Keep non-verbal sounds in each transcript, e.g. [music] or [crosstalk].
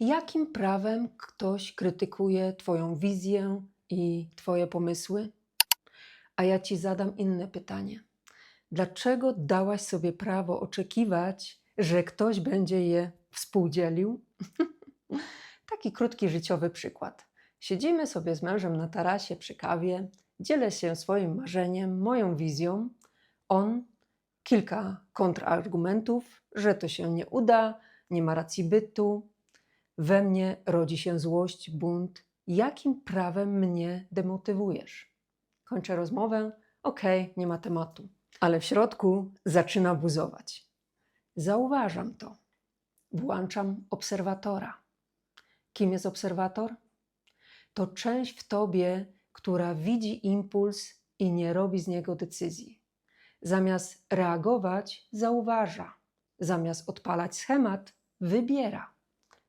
Jakim prawem ktoś krytykuje Twoją wizję i Twoje pomysły? A ja Ci zadam inne pytanie. Dlaczego dałaś sobie prawo oczekiwać, że ktoś będzie je współdzielił? [laughs] Taki krótki życiowy przykład. Siedzimy sobie z mężem na tarasie przy kawie, dzielę się swoim marzeniem, moją wizją. On kilka kontrargumentów, że to się nie uda, nie ma racji bytu. We mnie rodzi się złość, bunt. Jakim prawem mnie demotywujesz? Kończę rozmowę. Okej, nie ma tematu. Ale w środku zaczyna buzować. Zauważam to. Włączam obserwatora. Kim jest obserwator? To część w tobie, która widzi impuls i nie robi z niego decyzji. Zamiast reagować, zauważa. Zamiast odpalać schemat, wybiera.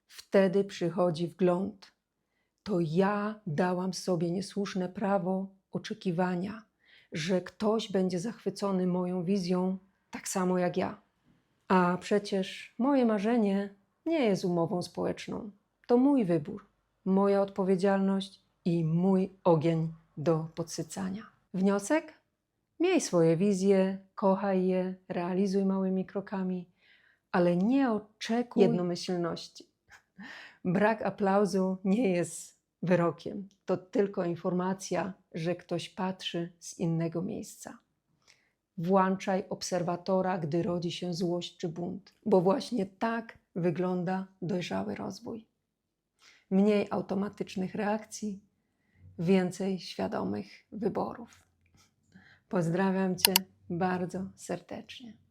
Wtedy przychodzi wgląd. To ja dałam sobie niesłuszne prawo oczekiwania, że ktoś będzie zachwycony moją wizją tak samo jak ja. A przecież moje marzenie nie jest umową społeczną. To mój wybór, moja odpowiedzialność i mój ogień do podsycania. Wniosek? Miej swoje wizje, kochaj je, realizuj małymi krokami, ale nie oczekuj jednomyślności. Brak aplauzu nie jest wyrokiem. To tylko informacja, że ktoś patrzy z innego miejsca. Włączaj obserwatora, gdy rodzi się złość czy bunt, bo właśnie tak wygląda dojrzały rozwój. Mniej automatycznych reakcji, więcej świadomych wyborów. Pozdrawiam Cię bardzo serdecznie.